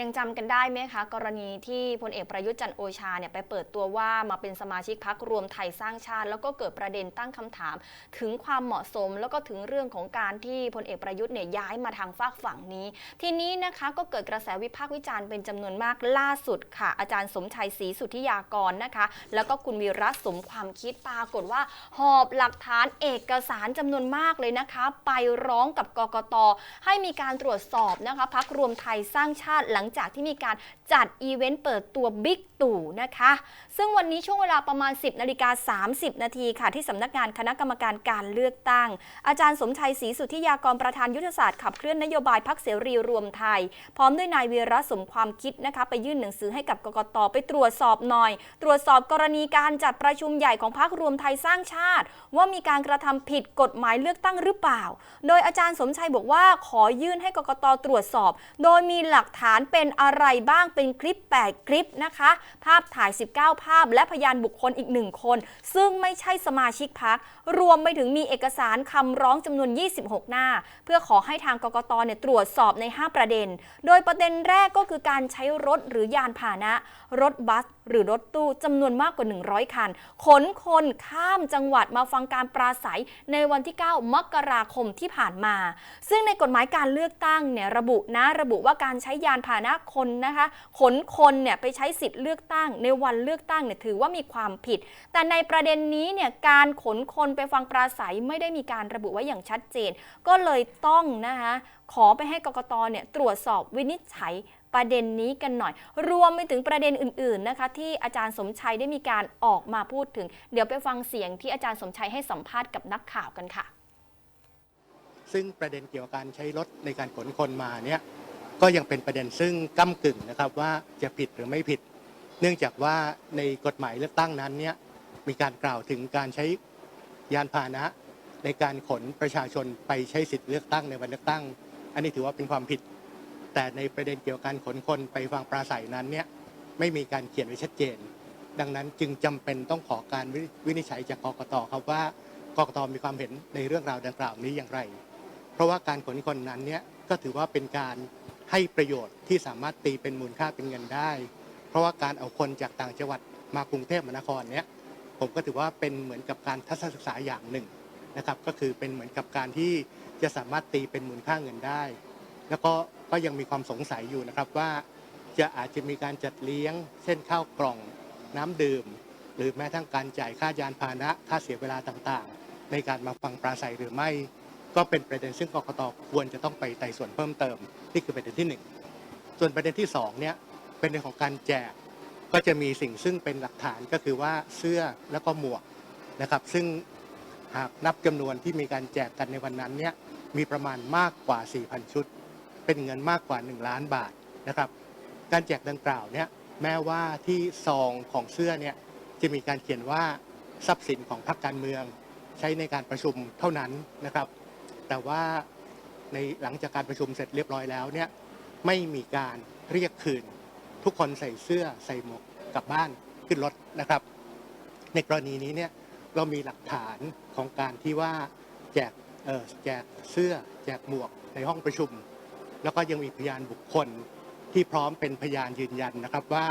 ยังจำกันได้ไหมคะ กรณีที่พลเอกประยุทธ์จันโอชาเนี่ยไปเปิดตัวว่ามาเป็นสมาชิกพักรวมไทยสร้างชาติ แล้วก็เกิดประเด็นตั้งคำถาม ถึงความเหมาะสมแล้วก็ถึงเรื่องของการที่พลเอกประยุทธ์เนี่ยย้ายมาทางฝากฝั่งนี้ ทีนี้นะคะก็เกิดกระแสวิพากษ์วิจารณ์เป็นจำนวนมากล่าสุดค่ะ อาจารย์สมชัยศรีสุทธิยากรนะคะ แล้วก็คุณวีระสมความคิดปรากฏว่า หอบหลักฐานเอกสารจำนวนมากเลยนะคะ ไปร้องกับกกตให้มีการตรวจสอบนะคะพักรวมไทยสร้างชาติหลังงจากที่มีการจัดอีเวนต์เปิดตัวบิ๊กตู่นะคะ ซึ่งวันนี้ช่วงเวลาประมาณ 10นาฬิกา30 นาทีค่ะ ที่สำนักงานคณะกรรมการการเลือกตั้ง อาจารย์สมชัยศรีสุทธิยากรประธานยุทธศาสตร์ขับเคลื่อนนโยบายพักเสรีรวมไทย พร้อมด้วยนายวีระสมความคิดนะคะไปยื่นหนังสือให้กับกกตไปตรวจสอบหน่อย ตรวจสอบกรณีการจัดประชุมใหญ่ของพักรวมไทยสร้างชาติ ว่ามีการกระทำผิดกฎหมายเลือกตั้งหรือเปล่า โดยอาจารย์สมชัยบอกว่าขอยื่นให้กกตตรวจสอบ โดยมีหลักฐานเป็นอะไรบ้างเป็นคลิป 8 คลิปนะคะ ภาพถ่าย 19 ภาพ และพยานบุคคลอีกหนึ่งคน ซึ่งไม่ใช่สมาชิกพัก รวมไปถึงมีเอกสารคำร้องจำนวน 26 หน้า เพื่อขอให้ทางกกตเนี่ยตรวจสอบใน 5 ประเด็น โดยประเด็นแรกก็คือการใช้รถหรือยานพาหนะ รถบัส หรือรถตู้จำนวนมากกว่า 100 คัน ขนคนข้ามจังหวัดมาฟังการปราศัยในวันที่ 9 มกราคมที่ผ่านมา ซึ่งในกฎหมายการเลือกตั้งเนี่ยระบุนะระบุว่าการใช้ยานพาหนะคนนะคะขนคนเนี่ยไปใช้สิทธิ์เลือกตั้ง ในวันเลือกตั้งเนี่ยถือว่ามีความผิด แต่ในประเด็นนี้เนี่ยการขนคนไปฟังปราศัยไม่ได้มีการระบุไว้อย่างชัดเจน ก็เลยต้องนะคะขอไปให้กกตเนี่ยตรวจสอบวินิจฉัย ประเด็นนี้กันหน่อย รวมไปถึงประเด็นอื่นๆนะคะที่อาจารย์สมชัยได้มีการออกมาพูดถึง เดี๋ยวไปฟังเสียงที่อาจารย์สมชัยให้สัมภาษณ์กับนักข่าวกันค่ะ ซึ่งประเด็นเกี่ยวกับการใช้รถในการขนคนมาเนี่ยก็ยังเป็นประเด็นซึ่งก้ากึ่งนะครับว่าจะผิดหรือไม่ผิด เนื่องจากว่าในกฎหมายเลือกตั้งนั้นเนี่ยมีการกล่าวถึงการใช้ยานพาหนะในการขนประชาชนไปใช้สิทธิ์เลือกตั้งในวันเลือกตั้ง อันนี้ถือว่าเป็นความผิด แต่ในประเด็นเกี่ยวกับการขนคนไปฟังปราศัยนั้นเนี่ยไม่มีการเขียนไว้ชัดเจน ดังนั้นจึงจำเป็นต้องขอการวิวินิจฉัยจากกกตครับว่ากกตมีความเห็นในเรื่องราวดังกล่าวนี้อย่างไร เพราะว่าการขนคนนั้นเนี่ยก็ถือว่าเป็นการให้ประโยชน์ที่สามารถตีเป็นมูลค่าเป็นเงินได้ เพราะว่าการเอาคนจากต่างจังหวัดมากรุงเทพมหานครเนี่ยผมก็ถือว่าเป็นเหมือนกับการทัศนศึกษาอย่างหนึ่งนะครับ ก็คือเป็นเหมือนกับการที่จะสามารถตีเป็นมูลค่าเงินได้ แล้วก็ ก็ยังมีความสงสัยอยู่นะครับว่าจะอาจจะมีการจัดเลี้ยงเช่นข้าวกล่องน้ำดื่ม หรือแม้ทั้งการจ่ายค่ายานพาหนะค่าเสียเวลาต่างๆ ในการมาฟังปราศัยหรือไม่ ก็เป็นประเด็นซึ่งกกตควรจะต้องไปไต่สวนเพิ่มเติม นี่คือประเด็นที่หนึ่งส่วนประเด็นที่สองเนี่ยเป็นเรื่องของการแจก ก็จะมีสิ่งซึ่งเป็นหลักฐานก็คือว่าเสื้อแล้วก็หมวกนะครับ ซึ่งหากนับจำนวนที่มีการแจกกันในวันนั้นเนี่ยมีประมาณมากกว่า 4,000 ชุด เป็นเงินมากกว่า 1 ล้านบาทนะครับ การแจกดังกล่าวเนี่ยแม้ว่าที่ซองของเสื้อเนี่ยจะมีการเขียนว่าทรัพย์สินของพรรคการเมือง ใช้ในการประชุมเท่านั้นนะครับ แต่ว่าในหลังจากการประชุมเสร็จเรียบร้อยแล้วเนี่ยไม่มีการเรียกคืน ทุกคนใส่เสื้อใส่หมวกกลับบ้านขึ้นรถนะครับ ในกรณีนี้เนี่ยเรามีหลักฐานของการที่ว่าแจกแจกเสื้อแจกหมวกในห้องประชุม แล้วก็ยังมีพยานบุคคลที่พร้อมเป็นพยานยืนยันนะครับว่า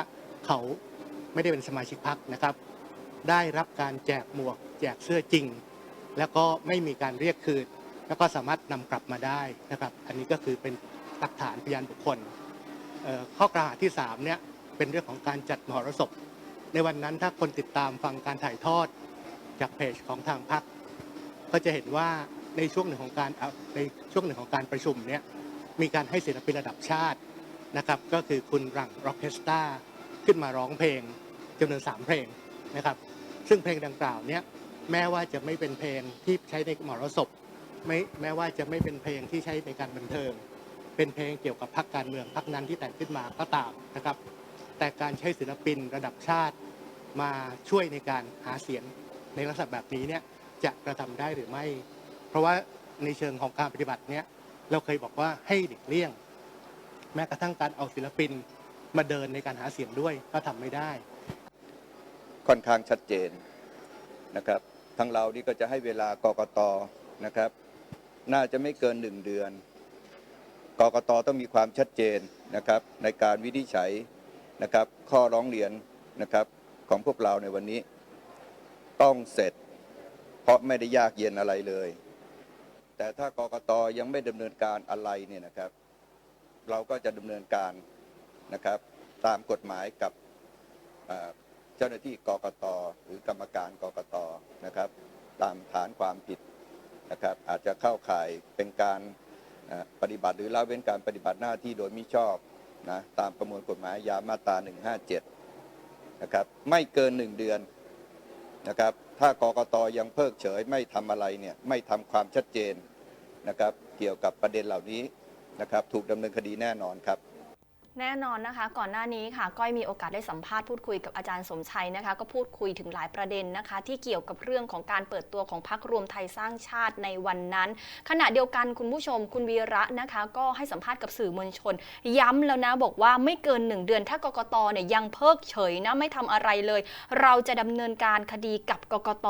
เขาไม่ได้เป็นสมาชิกพรรคนะครับ ได้รับการแจกหมวก แจกเสื้อจริง แล้วก็ไม่มีการเรียกคืน แล้วก็สามารถนำกลับมาได้นะครับ อันนี้ก็คือเป็นหลักฐานพยานบุคคลข้อกล่าวหาที่3เนี่ยเป็นเรื่องของการจัดมหรสพ ในวันนั้นถ้าคนติดตามฟังการถ่ายทอดจากเพจของทางพรรคก็จะเห็นว่าในช่วงหนึ่งของการในช่วงหนึ่งของการประชุมเนี่ย มีการให้ศิลปินระดับชาตินะครับ ก็คือคุณรังร็อกเคสตาขึ้นมาร้องเพลงจำนวนสามเพลงนะครับ ซึ่งเพลงดังกล่าวเนี่ยแม้ว่าจะไม่เป็นเพลงที่ใช้ในมหรสพไม่แม้ว่าจะไม่เป็นเพลงที่ใช้ในการบันเทิง เป็นเพลงเกี่ยวกับพรรคการเมืองพรรคนั้นที่แต่งขึ้นมาก็ตามนะครับ แต่การใช้ศิลปินระดับชาติมาช่วยในการหาเสียงในลักษณะแบบนี้เนี่ยจะกระทำได้หรือไม่ เพราะว่าในเชิงของการปฏิบัติเนี่ย เราเคยบอกว่าให้หลีกเลี่ยง แม้กระทั่งการเอาศิลปินมาเดินในการหาเสียงด้วยก็ทำไม่ได้ ค่อนข้างชัดเจนนะครับทางเรานี่ก็จะให้เวลากกตนะครับ น่าจะไม่เกินหนึ่งเดือนกกตต้องมีความชัดเจนนะครับในการวินิจฉัยนะครับ ข้อร้องเรียนนะครับของพวกเราในวันนี้ ต้องเสร็จ เพราะไม่ได้ยากเย็นอะไรเลย แต่ถ้ากกตยังไม่ดำเนินการอะไรเนี่ยนะครับ เราก็จะดำเนินการนะครับ ตามกฎหมายกับเจ้าหน้าที่กกตหรือกรรมการกกตนะครับ ตามฐานความผิดนะครับ อาจจะเข้าข่ายเป็นการปฏิบัติหรือละเว้นการปฏิบัติหน้าที่โดยมิชอบนะตามประมวลกฎหมายยามาตรา 157 นะครับ ไม่เกิน 1 เดือนนะครับ ถ้ากกตยังเพิกเฉยไม่ทำอะไรเนี่ย ไม่ทำความชัดเจน นะครับ เกี่ยวกับประเด็นเหล่านี้นะครับ ถูกดำเนินคดีแน่นอนครับ แน่นอนนะคะ ก่อนหน้านี้ค่ะ ก้อยมีโอกาสได้สัมภาษณ์พูดคุยกับอาจารย์สมชัยนะคะ ก็พูดคุยถึงหลายประเด็นนะคะ ที่เกี่ยวกับเรื่องของการเปิดตัวของพักรวมไทยสร้างชาติในวันนั้น ขณะเดียวกันคุณผู้ชม คุณวีระนะคะ ก็ให้สัมภาษณ์กับสื่อมวลชน ย้ำแล้วนะบอกว่าไม่เกินหนึ่งเดือนถ้ากกตเนี่ยยังเพิกเฉยนะไม่ทำอะไรเลย เราจะดำเนินการคดีกับกกต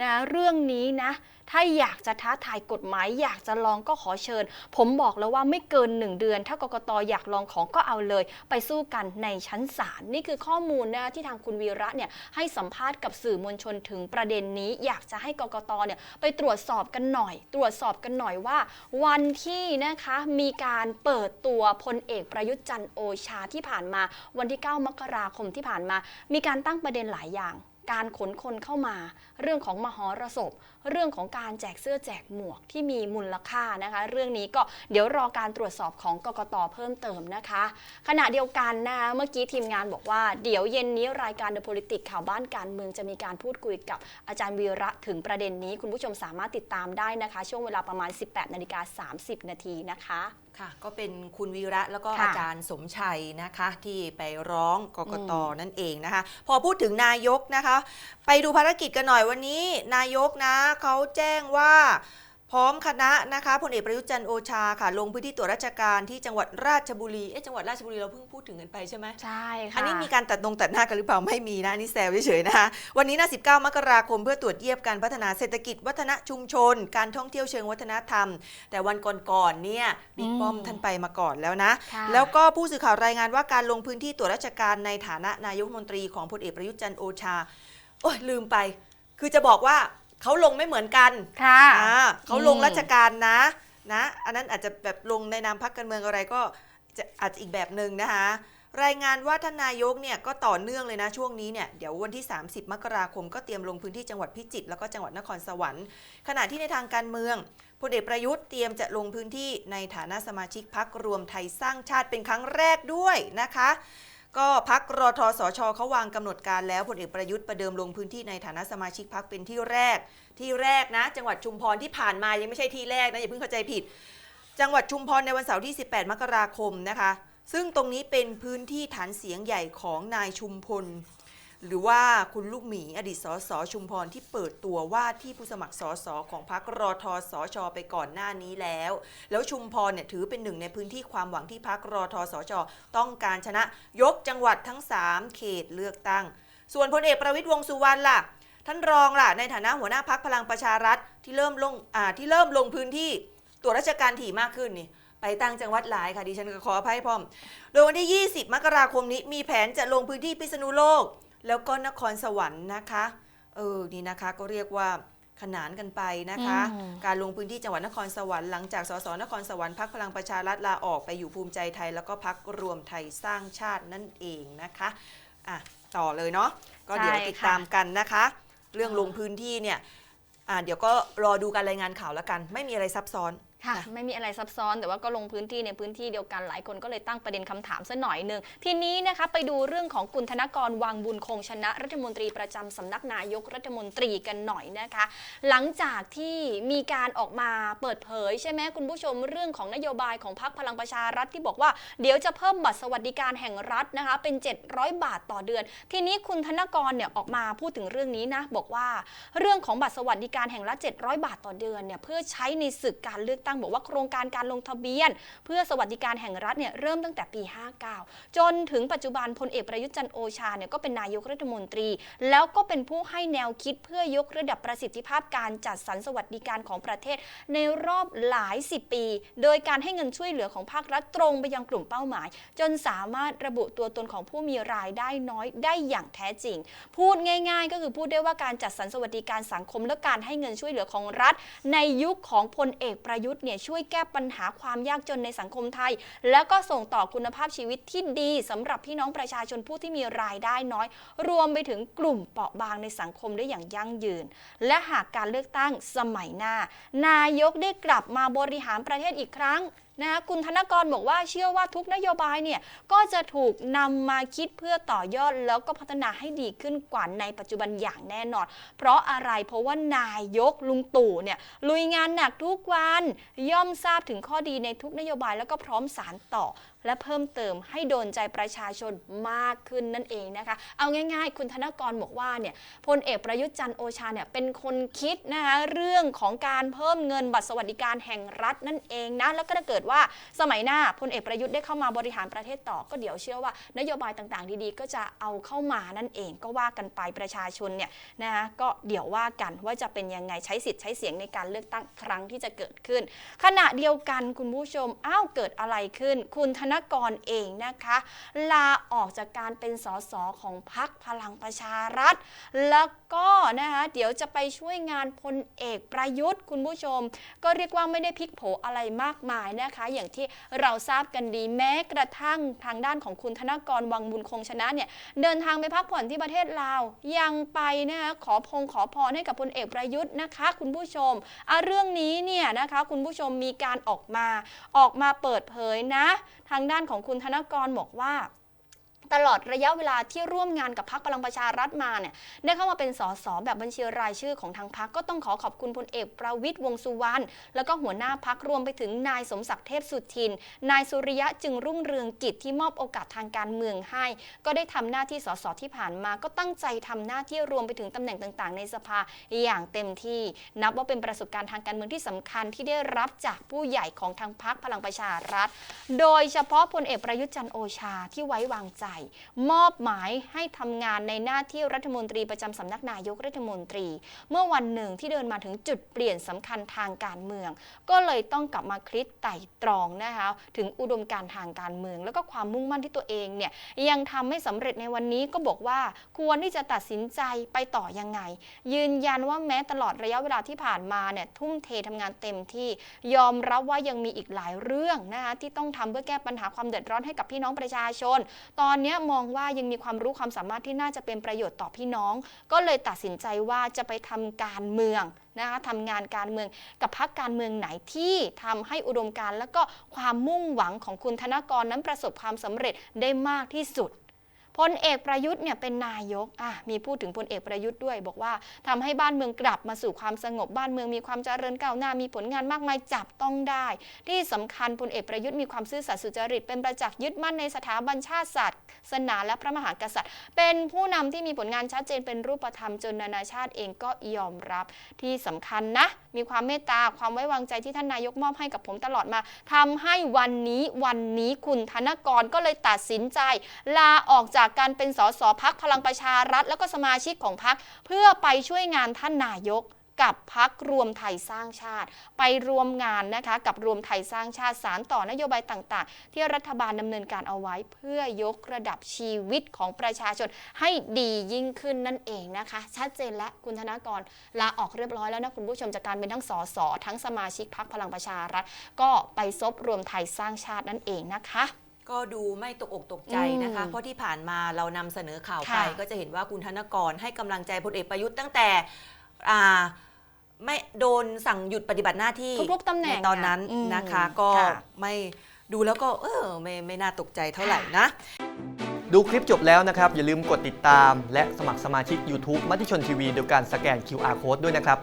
นะเรื่องนี้นะถ้าอยากจะท้าทายกฎหมายอยากจะลองก็ขอเชิญ ผมบอกแล้วว่าไม่เกิน1เดือน ถ้ากกตอยากลองของก็เอาเลย ไปสู้กันในชั้นศาลนี่คือข้อมูลนะที่ทางคุณวีระเนี่ยให้สัมภาษณ์กับสื่อมวลชนถึงประเด็นนี้ อยากจะให้กกตเนี่ยไปตรวจสอบกันหน่อย ตรวจสอบกันหน่อยว่า วันที่นะคะมีการเปิดตัวพลเอกประยุทธ์จันทร์โอชาที่ผ่านมา วันที่ 9 มกราคมที่ผ่านมา มีการตั้งประเด็นหลายอย่าง การขนคนเข้ามา เรื่องของมหรสพ เรื่องของการแจกเสื้อแจกหมวกที่มีมูลค่านะคะ เรื่องนี้ก็เดี๋ยวรอการตรวจสอบของกกตเพิ่มเติมนะคะ ขณะเดียวกันนะเมื่อกี้ทีมงานบอกว่าเดี๋ยวเย็นนี้รายการ The Politics ข่าวบ้านการเมืองจะมีการพูดคุยกับอาจารย์วีระถึงประเด็นนี้ คุณผู้ชมสามารถติดตามได้นะคะ ช่วงเวลาประมาณ 18นาฬิกา30นาทีนะคะ ค่ะ ก็เป็นคุณวีระแล้วก็ค่ะอาจารย์สมชัยนะคะ ที่ไปร้องกกตอืม นั่นเองนะคะ พอพูดถึงนายกนะคะ ไปดูภารกิจกันหน่อยวันนี้ นายกนะเขาแจ้งว่า พร้อมคณะนะคะพลเอกประยุทธ์จันทร์โอชาค่ะ ลงพื้นที่ตรวจราชการที่จังหวัดราชบุรีเอ๊ะจังหวัดราชบุรีเราเพิ่งพูดถึงกันไปใช่ไหมใช่ค่ะอันนี้มีการตัดนงตัดหน้ากันหรือเปล่าไม่มีนะอันนี่แซวเฉยๆนะคะวันนี้นะ19 มกราคมเพื่อตรวจเยียบการพัฒนาเศรษฐกิจวัฒนชุมชน การท่องเที่ยวเชิงวัฒนธรรม แต่วันก่อนๆเนี่ยบิ๊กป้อมอืมท่านไปมาก่อนแล้วนะค่ะแล้วก็ผู้สื่อข่าวรายงานว่าการลงพื้นที่ตรวจราชการในฐานะนายกรัฐมนตรีของพลเอกประยุทธ์จันทร์โอชาโอ้ยลืมไป คือจะบอกว่า เขาลงไม่เหมือนกันค่ะอ่าเขาลงอืมราชการนะนะ อันนั้นอาจจะแบบลงในนามพักการเมืองอะไรก็จะอาจจะอีกแบบหนึ่งนะคะ รายงานว่าท่านนายกเนี่ยก็ต่อเนื่องเลยนะช่วงนี้เนี่ยเดี๋ยววันที่ 30 มกราคมก็เตรียมลงพื้นที่จังหวัดพิจิตรแล้วก็จังหวัดนครสวรรค์ ขณะที่ในทางการเมืองพลเอกประยุทธ์เตรียมจะลงพื้นที่ในฐานะสมาชิกพักรวมไทยสร้างชาติเป็นครั้งแรกด้วยนะคะ ก็พักรอทสชเขาวางกำหนดการแล้วพลเอกประยุทธ์ประเดิมลงพื้นที่ในฐานะสมาชิกพักเป็นที่แรก ที่แรกนะ จังหวัดชุมพรที่ผ่านมายังไม่ใช่ที่แรกนะอย่าเพิ่งเข้าใจผิด จังหวัดชุมพรในวันเสาร์ที่ 18 มกราคมนะคะ ซึ่งตรงนี้เป็นพื้นที่ฐานเสียงใหญ่ของนายชุมพล หรือว่าคุณลูกหมีอดีตสสชุมพรที่เปิดตัวว่าที่ผู้สมัครสสของพรรครอทสชอไปก่อนหน้านี้แล้ว แล้วชุมพรเนี่ยถือเป็นหนึ่งในพื้นที่ความหวังที่พรรครอทสชอต้องการชนะยกจังหวัดทั้ง 3 เขตเลือกตั้ง ส่วนพลเอกประวิตยวงสุวรรณล่ะ ท่านรองล่ะ ในฐานะหัวหน้าพักพลังประชารัฐที่เริ่มลงอ่าที่เริ่มลงพื้นที่ตรวจราชการถี่มากขึ้นนี่ไปตั้งจังหวัดหลายค่ะดิฉันก็ขออภัยพร้อม โดยวันที่ 20 มกราคมนี้มีแผนจะลงพื้นที่พิษณุโลก แล้วก็นครสวรรค์นะคะ เออ นี่นะคะก็เรียกว่าขนานกันไปนะคะอืมการลงพื้นที่จังหวัดนครสวรรค์หลังจากสสนครสวรรค์พักพลังประชารัฐลาออกไปอยู่ภูมิใจไทย แล้วก็พักรวมไทยสร้างชาตินั่นเองนะคะอะต่อเลยเนาะก็เดี๋ยวใช่ค่ะติดตามกันนะคะ เรื่องลงพื้นที่เนี่ยอะเดี๋ยวก็รอดูการรายงานข่าวแล้วกัน ไม่มีอะไรซับซ้อนค่ะ ไม่มีอะไรซับซ้อนแต่ว่าก็ลงพื้นที่ในพื้นที่เดียวกันหลายคนก็เลยตั้งประเด็นคำถามซะหน่อยหนึ่งทีนี้นะคะไปดูเรื่องของกุลธนกรวังบุญคงชนะ รัฐมนตรีประจำสำนักนายกรัฐมนตรีกันหน่อยนะคะ หลังจากที่มีการออกมาเปิดเผย ใช่ไหมคุณผู้ชมเรื่องของนโยบายของพรรคพลังประชารัฐที่บอกว่าเดี๋ยวจะเพิ่มบัตรสวัสดิการแห่งรัฐนะคะเป็น 700 บาทต่อเดือน ทีนี้คุณธนกรเนี่ยออกมาพูดถึงเรื่องนี้นะบอกว่า เรื่องของบัตรสวัสดิการแห่งรัฐ 700 บาทต่อเดือนเนี่ยเพื่อใช้ในศึกการเลือกตั้งบอกว่าโครงการการลงทะเบียน เพื่อสวัสดิการแห่งรัฐเนี่ยเริ่มตั้งแต่ปี 59 จนถึงปัจจุบันพลเอกประยุทธ์จันโอชาเนี่ยก็เป็นนายกรัฐมนตรี แล้วก็เป็นผู้ให้แนวคิดเพื่อยกระดับประสิทธิภาพการจัดสรรสวัสดิการของประเทศ ในรอบหลายสิบปี โดยการให้เงินช่วยเหลือของภาครัฐตรงไปยังกลุ่มเป้าหมาย จนสามารถระบุตัวตนของผู้มีรายได้น้อยได้อย่างแท้จริง พูดง่าย ๆ ก็คือพูดได้ว่าการจัดสรรสวัสดิการสังคมและการให้เงินช่วยเหลือของรัฐ ในยุคของพลเอกประยุทธ์เนี่ยช่วยแก้ปัญหาความยากจนในสังคมไทย แล้วก็ส่งต่อคุณภาพชีวิตที่ดีสำหรับพี่น้องประชาชนผู้ที่มีรายได้น้อย รวมไปถึงกลุ่มเปราะบางในสังคมได้อย่างยั่งยืน และหากการเลือกตั้งสมัยหน้า นายกได้กลับมาบริหารประเทศอีกครั้ง นะคะคุณธนกรบอกว่าเชื่อว่าทุกนโยบายเนี่ยก็จะถูกนำมาคิดเพื่อต่อยอด แล้วก็พัฒนาให้ดีขึ้นกว่าในปัจจุบันอย่างแน่นอน เพราะอะไรเพราะว่านายกลุงตู่เนี่ยลุยงานหนักทุกวันย่อมทราบถึงข้อดีในทุกนโยบายแล้วก็พร้อมสารต่อ และเพิ่มเติมให้โดนใจประชาชนมากขึ้นนั่นเองนะคะ เอาง่ายๆ คุณธนกรบอกว่าเนี่ยพลเอกประยุทธ์จันทร์โอชาเนี่ยเป็นคนคิดนะคะเรื่องของการเพิ่มเงินบัตรสวัสดิการแห่งรัฐนั่นเองนะแล้วก็ถ้าเกิดว่าสมัยหน้าพลเอกประยุทธ์ได้เข้ามาบริหารประเทศต่อก็เดี๋ยวเชื่อว่า นโยบายต่างๆ ดีๆ ก็จะเอาเข้ามานั่นเองก็ว่ากันไปประชาชนเนี่ยนะคะก็เดี๋ยวว่ากันว่าจะเป็นยังไงใช้สิทธิ์ใช้เสียงในการเลือกตั้งครั้งที่จะเกิดขึ้น ขณะเดียวกันคุณผู้ชมอ้าวเกิดอะไรขึ้น คุณธนกรเองนะคะ ลาออกจากการเป็นสสของพักพลังประชารัฐ แล้วก็นะคะเดี๋ยวจะไปช่วยงานพลเอกประยุทธ์คุณผู้ชม ก็เรียกว่าไม่ได้พลิกโผอะไรมากมายนะคะ อย่างที่เราทราบกันดีแม้กระทั่งทางด้านของคุณธนกรวังบุญคงชนะเนี่ยเดินทางไปพักผ่อนที่ประเทศลาว ยังไปนะคะขอพงขอพรให้กับพลเอกประยุทธ์นะคะ คุณผู้ชมเรื่องนี้เนี่ยนะคะคุณผู้ชมมีการออกมาออกมาเปิดเผยนะ ทางด้านของคุณธนกรบอกว่า ตลอดระยะเวลาที่ร่วมงานกับพักพลังประชารัฐมาเนี่ยได้เข้ามาเป็นสสแบบบัญชีรายชื่อของทางพักก็ต้องขอขอบคุณพลเอกประวิตยวงสุวรรณแล้วก็หัวหน้าพักรวมไปถึงนายสมศักดิ์เทพสุทิน นายสุริยะจึงรุ่งเรืองกิจที่มอบโอกาสทางการเมืองให้ ก็ได้ทำหน้าที่สสที่ผ่านมา ก็ตั้งใจทำหน้าที่รวมไปถึงตำแหน่งต่าง ๆ ในสภาอย่างเต็มที่ นับว่าเป็นประสบการณ์ทางการเมืองที่สำคัญที่ได้รับจากผู้ใหญ่ของทางพักพลังประชารัฐ โดยเฉพาะพลเอกประยุทธ์จันโอชาที่ไว้วางใจมอบหมายให้ทำงานในหน้าที่รัฐมนตรีประจำสำนักนายกรัฐมนตรี เมื่อวันหนึ่งที่เดินมาถึงจุดเปลี่ยนสำคัญทางการเมือง ก็เลยต้องกลับมาคิดไต่ตรองนะคะถึงอุดมการทางการเมือง แล้วก็ความมุ่งมั่นที่ตัวเองเนี่ยยังทำไม่สำเร็จในวันนี้ก็บอกว่าควรที่จะตัดสินใจไปต่อยังไง ยืนยันว่าแม้ตลอดระยะเวลาที่ผ่านมาเนี่ยทุ่มเททำงานเต็มที่ยอมรับว่ายังมีอีกหลายเรื่องนะคะที่ต้องทำเพื่อแก้ปัญหาความเดือดร้อนให้กับพี่น้องประชาชน ตอนนี้มองว่ายังมีความรู้ความสามารถที่น่าจะเป็นประโยชน์ต่อพี่น้อง ก็เลยตัดสินใจว่าจะไปทำการเมืองนะคะทำงานการเมืองกับพรรคการเมืองไหนที่ทำให้อุดมการและก็ความมุ่งหวังของคุณธนกรนั้นประสบความสำเร็จได้มากที่สุด พลเอกประยุทธ์เนี่ยเป็นนายกอะมีพูดถึงพลเอกประยุทธ์ด้วย บอกว่าทำให้บ้านเมืองกลับมาสู่ความสงบบ้านเมืองมีความเจริญก้าวหน้ามีผลงานมากมายจับต้องได้ ที่สำคัญพลเอกประยุทธ์มีความซื่อสัตย์สุจริตเป็นประจักษ์ยึดมั่นในสถาบันชาติศาสตร์ศาสนาและพระมหากษัตริย์ เป็นผู้นำที่มีผลงานชัดเจนเป็นรูปธรรมจนนานาชาติเองก็ยอมรับที่สำคัญนะ มีความเมตตาความไว้วางใจที่ท่านนายกมอบให้กับผมตลอดมาทำให้วันนี้วันนี้คุณธนกรก็เลยตัดสินใจ ลาออกจากการเป็นสสพักพลังประชารัฐ แล้วก็สมาชิกของพักเพื่อไปช่วยงานท่านนายก กับพักรวมไทยสร้างชาติ ไปรวมงานนะคะกับรวมไทยสร้างชาติสารต่อนโยบายต่างๆ ที่รัฐบาลดำเนินการเอาไว้ เพื่อยกระดับชีวิตของประชาชนให้ดียิ่งขึ้นนั่นเองนะคะ ชัดเจนและคุณธนากรลาออกเรียบร้อยแล้วนะคุณผู้ชมจากการเป็นทั้งสสทั้งสมาชิกพักพลังประชารัฐ ก็ไปซบรวมไทยสร้างชาตินั่นเองนะคะก็ดูไม่ตกอกตกใจนะคะอืมเพราะที่ผ่านมาเรานำเสนอข่าวไปค่ะก็จะเห็นว่าคุณธนกรให้กำลังใจพลเอกประยุทธ์ตั้งแต่อ่า ไม่โดนสั่งหยุดปฏิบัติหน้าที่ทุกๆตำแหน่งในตอนนั้นอืมนะคะ ก็ค่ะ ไม่ดูแล้วก็เออไม่ไม่น่าตกใจเท่าไหร่นะ ดูคลิปจบแล้วนะครับ อย่าลืมกดติดตาม และสมัครสมาชิก YouTube มติชนทีวีโดยการสแกน QR Code ด้วยนะครับ